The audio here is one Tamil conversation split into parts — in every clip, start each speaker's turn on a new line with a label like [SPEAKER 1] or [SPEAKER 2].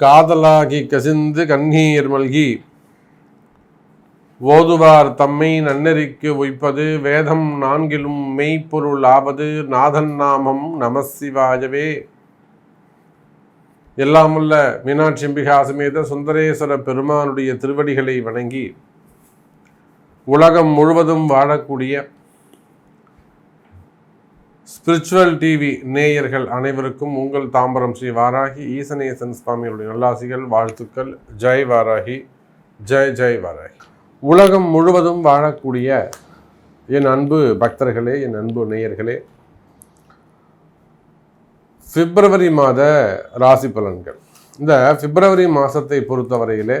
[SPEAKER 1] காதலாகி கசிந்து கண்ணீர் மல்கி ஓதுவார் தம்மை நன்னெறிக்கு உய்ப்பது வேதம் நான்கிலும் மெய்ப்பொருள் ஆவது நாதன் நாமம் நமசிவாயவே எல்லாமுள்ள மீனாட்சி அம்பிகா சமேத சுந்தரேஸ்வர பெருமானுடைய திருவடிகளை வணங்கி உலகம் முழுவதும் வாழக்கூடிய ஸ்பிரிச்சுவல் டிவி நேயர்கள் அனைவருக்கும் உங்கள் தாம்பரம் ஸ்ரீ வாராகி ஈசனேசன் சுவாமியுடைய நல்லாசிகள் வாழ்த்துக்கள். ஜெய் வாராகி ஜெய் ஜெய் வாராகி. உலகம் முழுவதும் வாழக்கூடிய என் அன்பு பக்தர்களே என் அன்பு நேயர்களே பிப்ரவரி மாத ராசி பலன்கள். இந்த பிப்ரவரி மாதத்தை பொறுத்தவரையிலே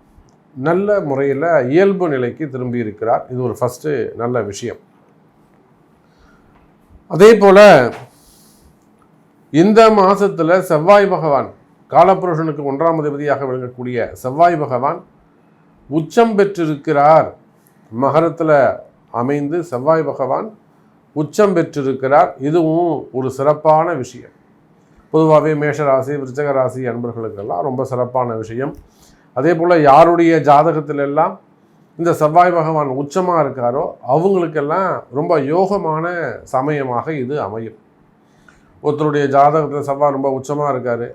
[SPEAKER 1] நல்ல முறையில் இயல்பு நிலைக்கு திரும்பி இருக்கிறார். இது ஒரு ஃபஸ்ட்டு நல்ல விஷயம். அதே போல் இந்த மாதத்தில் செவ்வாய் பகவான் காலப்புருஷனுக்கு ஒன்றாம் அதிபதியாக விளங்கக்கூடிய செவ்வாய் பகவான் உச்சம் பெற்றிருக்கிறார். மகரத்தில் அமைந்து செவ்வாய் பகவான் உச்சம் பெற்றிருக்கிறார். இதுவும் ஒரு சிறப்பான விஷயம். பொதுவாகவே மேஷராசி விருச்சக ராசி அன்பர்களுக்கெல்லாம் ரொம்ப சிறப்பான விஷயம். அதே போல் யாருடைய ஜாதகத்திலெல்லாம் இந்த செவ்வாய் பகவான் உச்சமாக இருக்காரோ அவங்களுக்கெல்லாம் ரொம்ப யோகமான சமயமாக இது அமையும். ஒருத்தருடைய ஜாதகத்தில் செவ்வாய் ரொம்ப உச்சமாக இருக்கார்.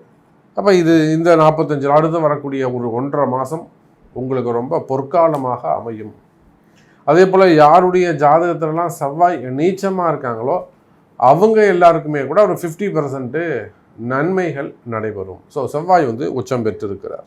[SPEAKER 1] அப்போ இது இந்த நாற்பத்தஞ்சு நாடு வரக்கூடிய ஒரு ஒன்றரை மாதம் உங்களுக்கு ரொம்ப பொற்காலமாக அமையும். அதே போல் யாருடைய ஜாதகத்திலலாம் செவ்வாய் நீச்சமாக இருக்காங்களோ அவங்க எல்லாருக்குமே கூட ஒரு ஃபிஃப்டி பர்சன்ட்டு நன்மைகள் நடைபெறும். ஸோ செவ்வாய் வந்து உச்சம் பெற்றிருக்கிறார்.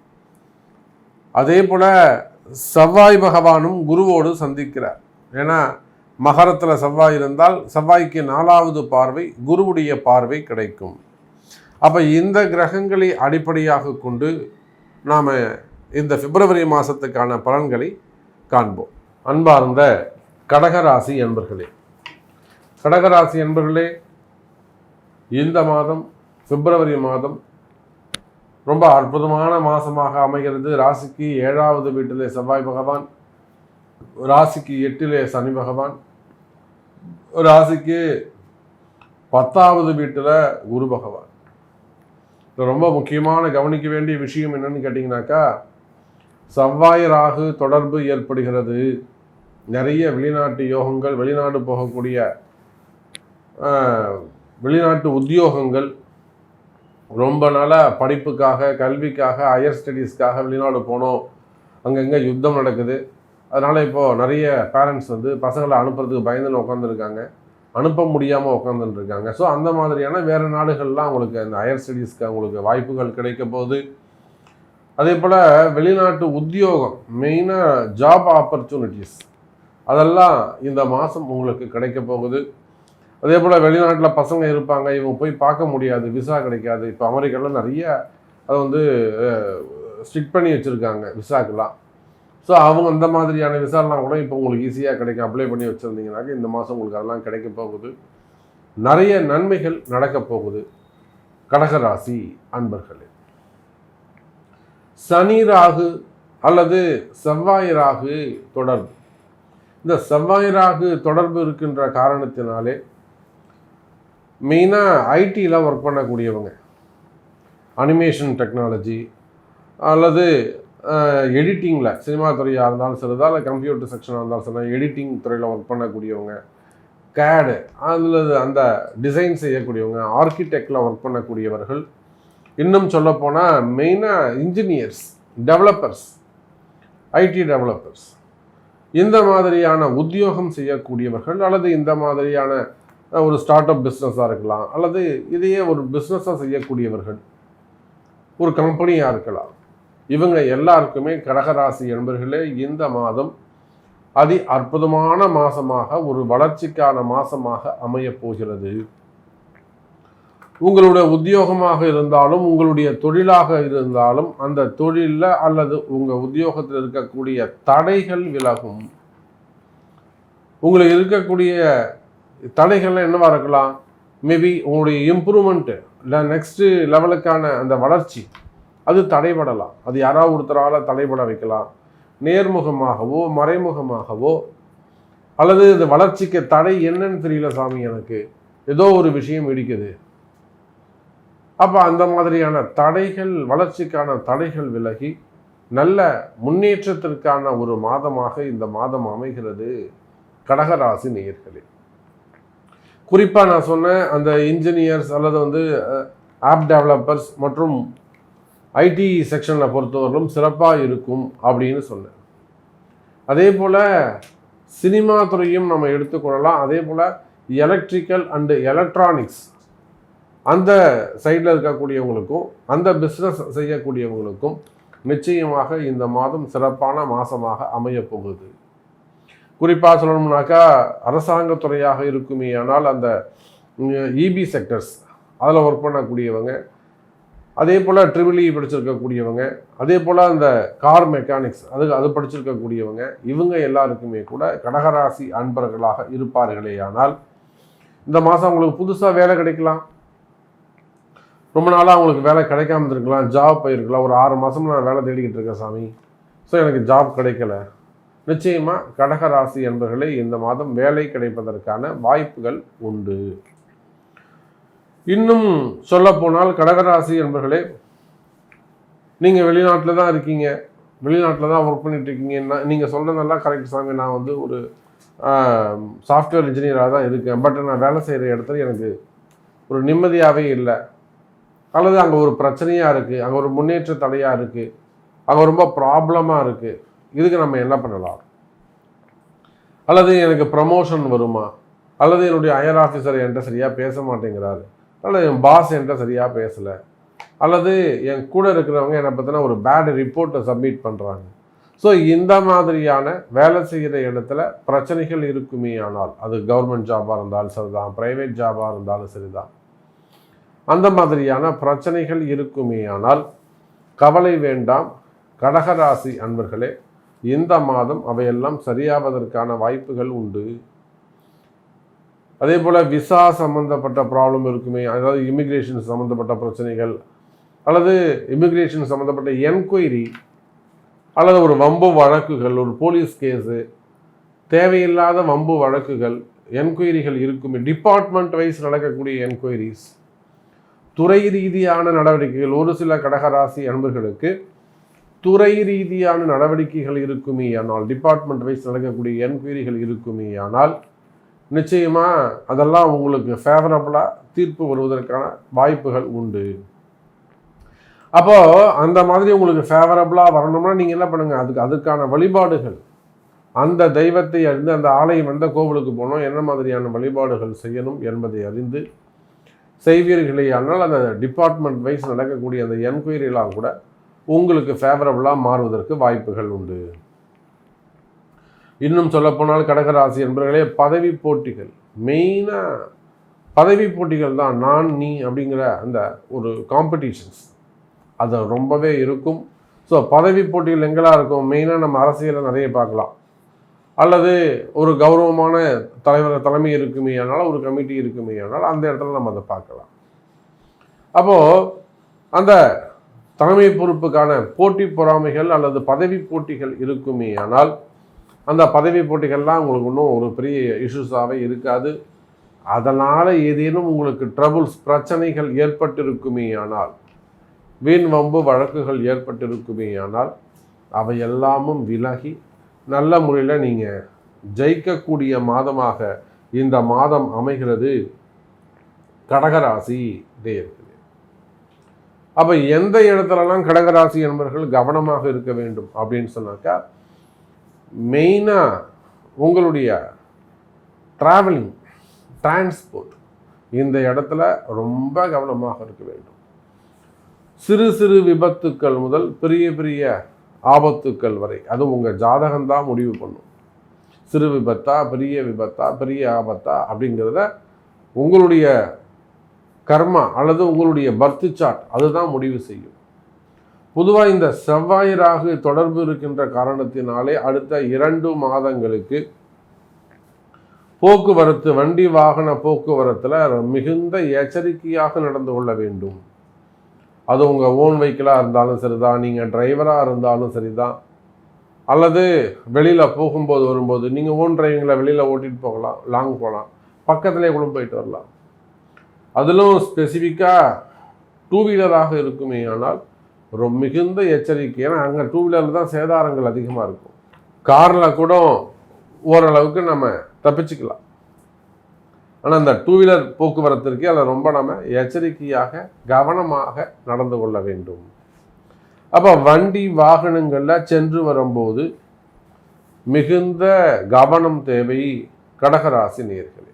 [SPEAKER 1] அதே போல் செவ்வாய் பகவானும் குருவோடு சந்திக்கிறார். ஏன்னா மகரத்தில் செவ்வாய் இருந்தால் செவ்வாய்க்கு நாலாவது பார்வை குருவுடைய பார்வை கிடைக்கும். அப்போ இந்த கிரகங்களை அடிப்படையாக கொண்டு நாம் இந்த பிப்ரவரி மாதத்துக்கான பலன்களை காண்போம். அன்பார்ந்த கடகராசி என்பர்களே கடகராசி என்பர்களே இந்த மாதம் பிப்ரவரி மாதம் ரொம்ப அற்புதமான மாதமாக அமைகிறது. ராசிக்கு ஏழாவது வீட்டிலே செவ்வாய் பகவான் ராசிக்கு எட்டிலே சனி பகவான் ராசிக்கு பத்தாவது வீட்டில் குரு பகவான். ரொம்ப முக்கியமான கவனிக்க வேண்டிய விஷயம் என்னன்னு கேட்டிங்கனாக்கா செவ்வாய் ராகு தொடர்பு ஏற்படுகிறது. நிறைய வெளிநாட்டு யோகங்கள் வெளிநாடு போகக்கூடிய வெளிநாட்டு உத்தியோகங்கள் ரொம்ப நாளாக படிப்புக்காக கல்விக்காக ஹையர் ஸ்டடீஸ்க்காக வெளிநாடு போனோம். அங்கங்கே யுத்தம் நடக்குது. அதனால் இப்போது நிறைய பேரண்ட்ஸ் வந்து பசங்களை அனுப்புறதுக்கு பயந்துன்னு உட்காந்துருக்காங்க அனுப்ப முடியாமல் உட்காந்துருக்காங்க ஸோ அந்த மாதிரியான வேறு நாடுகள்லாம் அவங்களுக்கு அந்த ஹையர் ஸ்டடீஸ்க்கு அவங்களுக்கு வாய்ப்புகள் கிடைக்க போகுது. அதே போல் வெளிநாட்டு உத்தியோகம் மெயினாக ஜாப் ஆப்பர்ச்சுனிட்டிஸ் அதெல்லாம் இந்த மாதம் உங்களுக்கு கிடைக்க போகுது. அதே போல் வெளிநாட்டில் பசங்க இருப்பாங்க இவங்க போய் பார்க்க முடியாது விசா கிடைக்காது. இப்போ அமெரிக்காவில் நிறைய அதை வந்து ஸ்ட்ரிக் பண்ணி வச்சுருக்காங்க விசாக்கெல்லாம். ஸோ அவங்க அந்த மாதிரியான விசாலாம் கூட இப்போ உங்களுக்கு ஈஸியாக கிடைக்கும். அப்ளை பண்ணி வச்சுருந்தீங்கனாக்க இந்த மாதம் உங்களுக்கு அதெல்லாம் கிடைக்க போகுது. நிறைய நன்மைகள் நடக்க போகுது. கடகராசி அன்பர்களே. சனி ராகு அல்லது செவ்வாய் ராகு தொடர்பு. இந்த செவ்வாய் ராகு தொடர்பு இருக்கின்ற காரணத்தினாலே மெயினாக ஐடியில் ஒர்க் பண்ணக்கூடியவங்க. அனிமேஷன் டெக்னாலஜி அல்லது எடிட்டிங்கில் சினிமா துறையாக இருந்தாலும் சரிதா இல்லை கம்ப்யூட்டர் செக்ஷனாக இருந்தாலும் சரி எடிட்டிங் துறையில் ஒர்க் பண்ணக்கூடியவங்க. கேடு அதில் அந்த டிசைன் செய்யக்கூடியவங்க ஆர்கிடெக்டில் ஒர்க் பண்ணக்கூடியவர்கள். இன்னும் சொல்லப்போனால் மெயினாக இன்ஜினியர்ஸ் டெவலப்பர்ஸ் ஐடி டெவலப்பர்ஸ் இந்த மாதிரியான உத்தியோகம் செய்யக்கூடியவர்கள் அல்லது இந்த மாதிரியான ஒரு ஸ்டார்ட் அப் பிஸ்னஸாக இருக்கலாம். அல்லது இதையே ஒரு பிஸ்னஸாக செய்யக்கூடியவர்கள். ஒரு கம்பெனியாக இருக்கலாம். இவங்க எல்லாருக்குமே கடகராசி என்பர்களே இந்த மாதம் அதி அற்புதமான மாதமாக ஒரு வளர்ச்சிக்கான மாதமாக அமையப் போகிறது. உங்களுடைய உத்தியோகமாக இருந்தாலும் உங்களுடைய தொழிலாக இருந்தாலும் அந்த தொழிலில் அல்லது உங்கள் உத்தியோகத்தில் இருக்கக்கூடிய தடைகள் விலகும். உங்களுக்கு இருக்கக்கூடிய தடைகள்லாம் என்னவா இருக்கலாம்? மேபி உங்களுடைய இம்ப்ரூவ்மெண்ட்டு இல்லை நெக்ஸ்ட்டு லெவலுக்கான அந்த வளர்ச்சி அது தடைபடலாம். அது யாராவது ஒருத்தரால் தடைபட வைக்கலாம். நேர்முகமாகவோ மறைமுகமாகவோ அல்லது இந்த வளர்ச்சிக்கு தடை என்னன்னு தெரியல சாமி எனக்கு. ஏதோ ஒரு விஷயம் இடிக்குது. அப்போ அந்த மாதிரியான தடைகள் வளர்ச்சிக்கான தடைகள் விலகி நல்ல முன்னேற்றத்திற்கான ஒரு மாதமாக இந்த மாதம் அமைகிறது கடகராசி நேயர்களே. குறிப்பாக நான் சொன்னேன் அந்த இன்ஜினியர்ஸ் அல்லது வந்து ஆப் டெவலப்பர்ஸ் மற்றும் ஐடி செக்ஷனில் பொறுத்தவரையிலும் சிறப்பாக இருக்கும் அப்படின்னு சொன்னேன். அதே போல் சினிமா துறையும் நம்ம எடுத்துக்கொள்ளலாம் அதே போல் எலக்ட்ரிக்கல் அண்டு எலக்ட்ரானிக்ஸ் அந்த சைடில் இருக்கக்கூடியவங்களுக்கும் அந்த பிஸ்னஸ் செய்யக்கூடியவங்களுக்கும் நிச்சயமாக இந்த மாதம் சிறப்பான மாதமாக அமையப் போகுது. குறிப்பாக சொல்லணும்னாக்கா அரசாங்கத்துறையாக இருக்குமே ஆனால் அந்த இபி செக்டர்ஸ் அதில் ஒர்க் பண்ணக்கூடியவங்க அதே போல் ட்ரிபிள்இ e படிச்சிருக்கக்கூடியவங்க அதே போல் அந்த கார் மெக்கானிக்ஸ் அது அது படிச்சிருக்கக்கூடியவங்க இவங்க எல்லாருக்குமே கூட கடகராசி அன்பர்களாக இருப்பார்களே ஆனால் இந்த மாதம் அவங்களுக்கு புதுசாக வேலை கிடைக்கலாம். ரொம்ப நாளாக அவங்களுக்கு வேலை கிடைக்காம இருந்திருக்கலாம். ஜாப் போயிருக்கலாம். ஒரு ஆறு மாதம் நான் வேலை தேடிக்கிட்டு இருக்கேன் சாமி. ஸோ எனக்கு ஜாப் கிடைக்கல. நிச்சயமாக கடகராசி என்பர்களே இந்த மாதம் வேலை கிடைப்பதற்கான வாய்ப்புகள் உண்டு. இன்னும் சொல்லப்போனால் கடகராசி என்பர்களே நீங்கள் வெளிநாட்டில் தான் இருக்கீங்க. வெளிநாட்டில் தான் ஒர்க் பண்ணிட்டு இருக்கீங்க நீங்கள் சொல்கிறதெல்லாம் கரெக்ட் சாமி. நான் வந்து ஒரு சாஃப்ட்வேர் இன்ஜினியராக தான் இருக்கேன். பட் நான் வேலை செய்கிற இடத்துல எனக்கு ஒரு நிம்மதியாகவே இல்லை. அல்லது அங்கே ஒரு பிரச்சனையாக இருக்குது அங்கே ஒரு முன்னேற்ற தடையாக இருக்குது அங்கே ரொம்ப ப்ராப்ளமாக இருக்குது இதுக்கு நம்ம என்ன பண்ணலாம்? அல்லது எனக்கு ப்ரமோஷன் வருமா? அல்லது என்னுடைய ஹையர் ஆஃபீஸர் என்கிட்ட சரியாக பேச மாட்டேங்கிறாரு. அல்லது என் பாஸ் என்கிட்ட சரியாக பேசலை. அல்லது என் கூட இருக்கிறவங்க என்னை பற்றின ஒரு பேட் ரிப்போர்ட்டை சப்மிட் பண்ணுறாங்க ஸோ இந்த மாதிரியான வேலை செய்கிற இடத்துல பிரச்சனைகள் இருக்குமே ஆனால் அது கவர்மெண்ட் ஜாபாக இருந்தாலும் சரிதான் ப்ரைவேட் ஜாபாக இருந்தாலும் சரிதான். அந்த மாதிரியான பிரச்சனைகள் இருக்குமே ஆனால் கவலை வேண்டாம். கடகராசி அன்பர்களே இந்த மாதம் அவையெல்லாம் சரியாவதற்கான வாய்ப்புகள் உண்டு. அதே போல் விசா சம்மந்தப்பட்ட ப்ராப்ளம் இருக்குமே அதாவது இமிக்ரேஷன் சம்மந்தப்பட்ட பிரச்சனைகள் அல்லது இமிக்ரேஷன் சம்மந்தப்பட்ட என்கொயரி அல்லது ஒரு வம்பு வழக்குகள் ஒரு போலீஸ் கேஸு தேவையில்லாத வம்பு வழக்குகள் என்கொயரிகள் இருக்குமே. டிபார்ட்மெண்ட் வைஸ் நடக்கக்கூடிய என்கொயரிஸ் துறை ரீதியான நடவடிக்கைகள் ஒரு சில கடகராசி அன்பர்களுக்கு துறை ரீதியான நடவடிக்கைகள் இருக்குமே ஆனால் டிபார்ட்மெண்ட் வைஸ் நடக்கக்கூடிய என்கொயரிகள் இருக்குமே ஆனால் நிச்சயமாக அதெல்லாம் உங்களுக்கு ஃபேவரபுளாக தீர்ப்பு வருவதற்கான வாய்ப்புகள் உண்டு. அப்போது அந்த மாதிரி உங்களுக்கு ஃபேவரபுளாக வரணும்னா நீங்கள் என்ன பண்ணுங்கள் அதுக்கு அதுக்கான வழிபாடுகள். அந்த தெய்வத்தை அறிந்து அந்த ஆலயம் எந்த கோவிலுக்கு போனோம் என்ன மாதிரியான வழிபாடுகள் செய்யணும் என்பதை அறிந்து செய்வீர்களே ஆனால் அந்த டிபார்ட்மெண்ட் வைஸ் நடக்கக்கூடிய அந்த என்கொயரிலாம் கூட உங்களுக்கு ஃபேவரபுளாக மாறுவதற்கு வாய்ப்புகள் உண்டு. இன்னும் சொல்லப்போனால் கடகராசி என்பவர்களே பதவி போட்டிகள். மெயினாக பதவி போட்டிகள் தான். நான் நீ அப்படிங்கிற அந்த ஒரு காம்படிஷன்ஸ் அது ரொம்பவே இருக்கும். ஸோ பதவி போட்டிகள் எங்கெல்லாம் இருக்கும்? மெயினாக நம்ம அரசியலை நிறைய பார்க்கலாம். அல்லது ஒரு கௌரவமான தலைவர் தலைமை இருக்குமே ஆனால் ஒரு கமிட்டி இருக்குமே ஆனால் அந்த இடத்துல நம்ம அதை பார்க்கலாம். அப்போது அந்த தலைமை பொறுப்புக்கான போட்டி பொறாமைகள் அல்லது பதவி போட்டிகள் இருக்குமே ஆனால் அந்த பதவி போட்டிகள்லாம் உங்களுக்கு இன்னும் ஒரு பெரிய இஷ்யூஸாகவே இருக்காது. அதனால் ஏதேனும் உங்களுக்கு ட்ரபுள்ஸ் பிரச்சனைகள் ஏற்பட்டிருக்குமே ஆனால் வீண் வம்பு வழக்குகள் ஏற்பட்டிருக்குமே ஆனால் அவை எல்லாமும் விலகி நல்ல முறையில் நீங்கள் ஜெயிக்கக்கூடிய மாதமாக இந்த மாதம் அமைகிறது. கடகராசி தேர்வு அப்போ எந்த இடத்துலலாம் கடகராசி என்பவர்கள் கவனமாக இருக்க வேண்டும் அப்படின்னு சொன்னாக்கா மெயினாக உங்களுடைய ட்ராவலிங் டிரான்ஸ்போர்ட் இந்த இடத்துல ரொம்ப கவனமாக இருக்க வேண்டும். சிறு சிறு விபத்துக்கள் முதல் பெரிய பெரிய ஆபத்துக்கள் வரை அது உங்கள் ஜாதகம்தான் முடிவு பண்ணும். சிறு விபத்தா பெரிய விபத்தா பெரிய ஆபத்தா அப்படிங்கிறத உங்களுடைய கர்மா அல்லது உங்களுடைய பக்தி சாட் அதுதான் முடிவு செய்யும். பொதுவாக இந்த செவ்வாய் ராகு தொடர்பு இருக்கின்ற காரணத்தினாலே அடுத்த இரண்டு மாதங்களுக்கு போக்குவரத்து வண்டி வாகன போக்குவரத்தில் மிகுந்த எச்சரிக்கையாக நடந்து கொள்ள வேண்டும். அது உங்கள் ஓன் வெஹிக்கிளாக இருந்தாலும் சரிதான் நீங்கள் டிரைவராக இருந்தாலும் சரிதான் அல்லது வெளியில் போகும்போது வரும்போது நீங்கள் ஓன் டிரைவிங்கில் வெளியில் ஓட்டிகிட்டு போகலாம் லாங் போகலாம் பக்கத்துலேயே கூட போயிட்டு வரலாம். அதிலும் ஸ்பெசிஃபிக்காக டூ வீலராக இருக்குமே ஆனால் ரொம்ப மிகுந்த எச்சரிக்கை. ஏன்னா அங்கே டூ வீலரில் தான் சேதாரங்கள் அதிகமாக இருக்கும். காரில் கூட ஓரளவுக்கு நம்ம தப்பிச்சுக்கலாம். ஆனால் அந்த டூ வீலர் போக்குவரத்திற்கு அதில் ரொம்ப நம்ம எச்சரிக்கையாக கவனமாக நடந்து கொள்ள வேண்டும். அப்போ வண்டி வாகனங்களில் சென்று வரும்போது மிகுந்த கவனம் தேவை கடகராசி நேர்களே.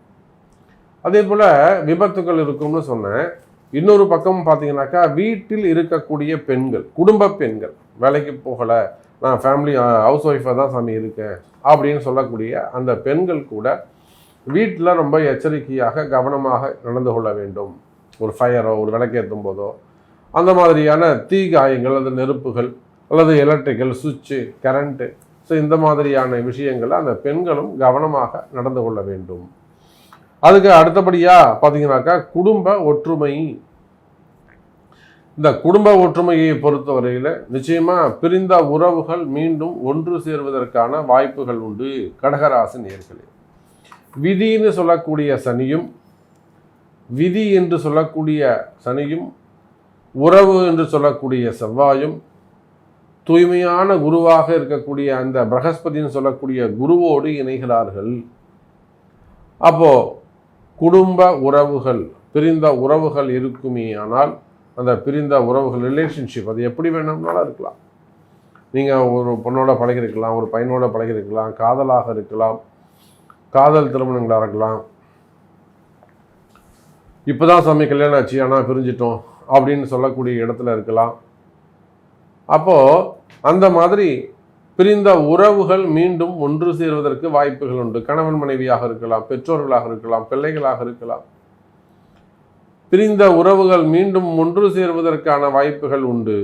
[SPEAKER 1] அதே போல் விபத்துகள் இருக்கும்னு சொன்னேன். இன்னொரு பக்கம் பார்த்தீங்கன்னாக்கா வீட்டில் இருக்கக்கூடிய பெண்கள் குடும்ப பெண்கள் வேலைக்கு போகலை நான் ஃபேமிலி ஹவுஸ் ஒய்ஃபாக தான் சாமி இருக்கேன் அப்படின்னு சொல்லக்கூடிய அந்த பெண்கள் கூட வீட்டில் ரொம்ப எச்சரிக்கையாக கவனமாக நடந்து கொள்ள வேண்டும். ஒரு ஃபயரோ ஒரு விளக்கேற்றும் போதோ அந்த மாதிரியான தீ காயங்கள் அல்லது நெருப்புகள் அல்லது எலக்ட்ரிக்கல் சுவிட்சு கரண்ட்டு ஸோ இந்த மாதிரியான விஷயங்களை அந்த பெண்களும் கவனமாக நடந்து கொள்ள வேண்டும். அதுக்கு அடுத்தபடியாக பார்த்தீங்கன்னாக்கா குடும்ப ஒற்றுமை. இந்த குடும்ப ஒற்றுமையை பொறுத்தவரையில் நிச்சயமாக பிரிந்த உறவுகள் மீண்டும் ஒன்று சேர்வதற்கான வாய்ப்புகள் உண்டு. கடகராசி நேர்களே விதின்னு சொல்லக்கூடிய சனியும் விதி என்று சொல்லக்கூடிய சனியும் உறவு என்று சொல்லக்கூடிய செவ்வாயும் தூய்மையான குருவாக இருக்கக்கூடிய அந்த பிரகஸ்பதின்னு சொல்லக்கூடிய குருவோடு இணைகிறார்கள். அப்போது குடும்ப உறவுகள் பிரிந்த உறவுகள் இருக்குமே ஆனால் அந்த பிரிந்த உறவுகள் ரிலேஷன்ஷிப் அது எப்படி வேணும்னாலும் இருக்கலாம். நீங்கள் ஒரு பொண்ணோட பழகிருக்கலாம் ஒரு பையனோட பழகிருக்கலாம் காதலாக இருக்கலாம் காதல் திருமணங்களாக இருக்கலாம். இப்போ தான் சாமி கல்யாணம் ஆச்சு ஆனால் பிரிஞ்சிட்டோம் அப்படின்னு சொல்லக்கூடிய இடத்துல இருக்கலாம். அப்போது அந்த மாதிரி பிரிந்த உறவுகள் மீண்டும் ஒன்று சேருவதற்கு வாய்ப்புகள் உண்டு. கணவன் மனைவியாக இருக்கலாம் பெற்றோர்களாக இருக்கலாம் பிள்ளைகளாக இருக்கலாம். பிரிந்த உறவுகள் மீண்டும் ஒன்று சேருவதற்கான வாய்ப்புகள் உண்டு.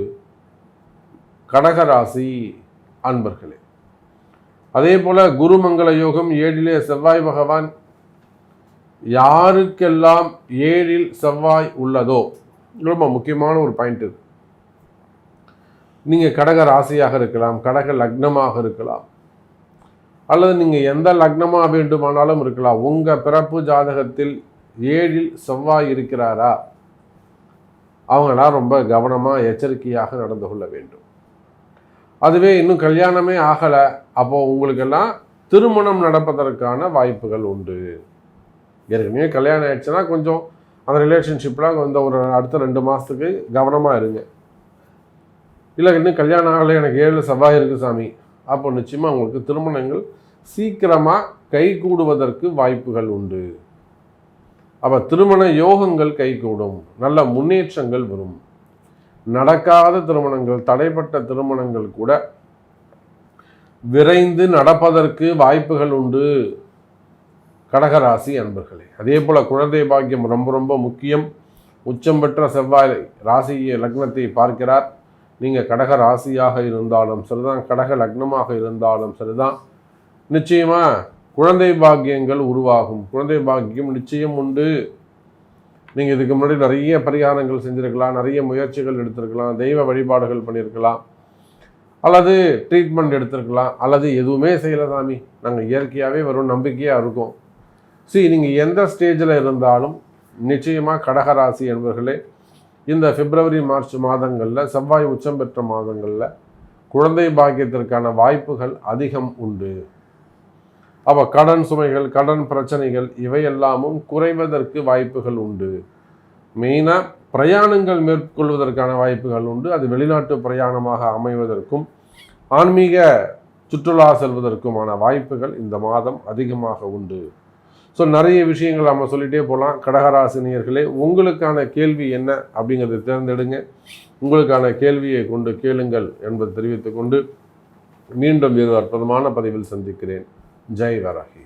[SPEAKER 1] கடகராசி அன்பர்களே அதே போல குருமங்கள யோகம் ஏழிலே செவ்வாய் பகவான் யாருக்கெல்லாம் ஏழில் செவ்வாய் உள்ளதோ ரொம்ப முக்கியமான ஒரு பாயிண்ட் இது. நீங்கள் கடக ராசியாக இருக்கலாம் கடக லக்னமாக இருக்கலாம். அல்லது நீங்கள் எந்த லக்னமாக வேண்டுமானாலும் இருக்கலாம். உங்கள் பிறப்பு ஜாதகத்தில் ஏழில் செவ்வாய் இருக்கிறாரா? அவங்களாம் ரொம்ப கவனமாக எச்சரிக்கையாக நடந்து கொள்ள வேண்டும். அதுவே இன்னும் கல்யாணமே ஆகலை. அப்போது உங்களுக்கெல்லாம் திருமணம் நடப்பதற்கான வாய்ப்புகள் உண்டு. ஏற்கனவே கல்யாணம் ஆயிடுச்சுன்னா கொஞ்சம் அந்த ரிலேஷன்ஷிப்பில் இந்த ஒரு அடுத்த ரெண்டு மாதத்துக்கு கவனமாக இருங்க. இல்லை இன்னும் கல்யாணம் ஆகலை எனக்கு ஏழு செவ்வாய் இருக்குது சாமி. அப்போ நிச்சயமாக உங்களுக்கு திருமணங்கள் சீக்கிரமாக கை கூடுவதற்கு வாய்ப்புகள் உண்டு. அப்போ திருமண யோகங்கள் கைகூடும் நல்ல முன்னேற்றங்கள் வரும். நடக்காத திருமணங்கள் தடைப்பட்ட திருமணங்கள் கூட விரைந்து நடப்பதற்கு வாய்ப்புகள் உண்டு. கடகராசி அன்பர்களே அதே போல் குழந்தை பாக்கியம் ரொம்ப ரொம்ப முக்கியம். உச்சம் பெற்ற செவ்வாய் ராசி லக்னத்தை பார்க்கிறார். நீங்கள் கடக ராசியாக இருந்தாலும் சரிதான் கடக லக்னமாக இருந்தாலும் சரிதான். நிச்சயமாக குழந்தை பாக்கியங்கள் உருவாகும். குழந்தை பாக்கியம் நிச்சயம் உண்டு. நீங்கள் இதுக்கு முன்னாடி நிறைய பரிகாரங்கள் செஞ்சுருக்கலாம் நிறைய முயற்சிகள் எடுத்திருக்கலாம் தெய்வ வழிபாடுகள் பண்ணியிருக்கலாம் அல்லது ட்ரீட்மெண்ட் எடுத்திருக்கலாம் அல்லது எதுவுமே செய்யலை சாமி. நாங்கள் இயற்கையாகவே வரும் நம்பிக்கையாக இருக்கும். சரி நீங்கள் எந்த ஸ்டேஜில் இருந்தாலும் நிச்சயமாக கடகராசி என்பவர்களே இந்த பிப்ரவரி மார்ச் மாதங்களில் செவ்வாய் உச்சம் பெற்ற மாதங்களில் குழந்தை பாக்கியத்திற்கான வாய்ப்புகள் அதிகம் உண்டு. அப்போ கடன் சுமைகள் கடன் பிரச்சனைகள் இவையெல்லாமும் குறைவதற்கு வாய்ப்புகள் உண்டு. மெயினாக பிரயாணங்கள் மேற்கொள்வதற்கான வாய்ப்புகள் உண்டு. அது வெளிநாட்டு பிரயாணமாக அமைவதற்கும் ஆன்மீக சுற்றுலா செல்வதற்குமான வாய்ப்புகள் இந்த மாதம் அதிகமாக உண்டு. ஸோ நிறைய விஷயங்கள் நம்ம சொல்லிகிட்டே போகலாம் கடகராசினியர்களே உங்களுக்கான கேள்வி என்ன அப்படிங்கிறத தேர்ந்தெடுங்க. உங்களுக்கான கேள்வியை கொண்டு கேளுங்கள் என்பதை தெரிவித்துக்கொண்டு மீண்டும் இது அற்புதமான பதிவில் சந்திக்கிறேன். ஜெய் வராகி.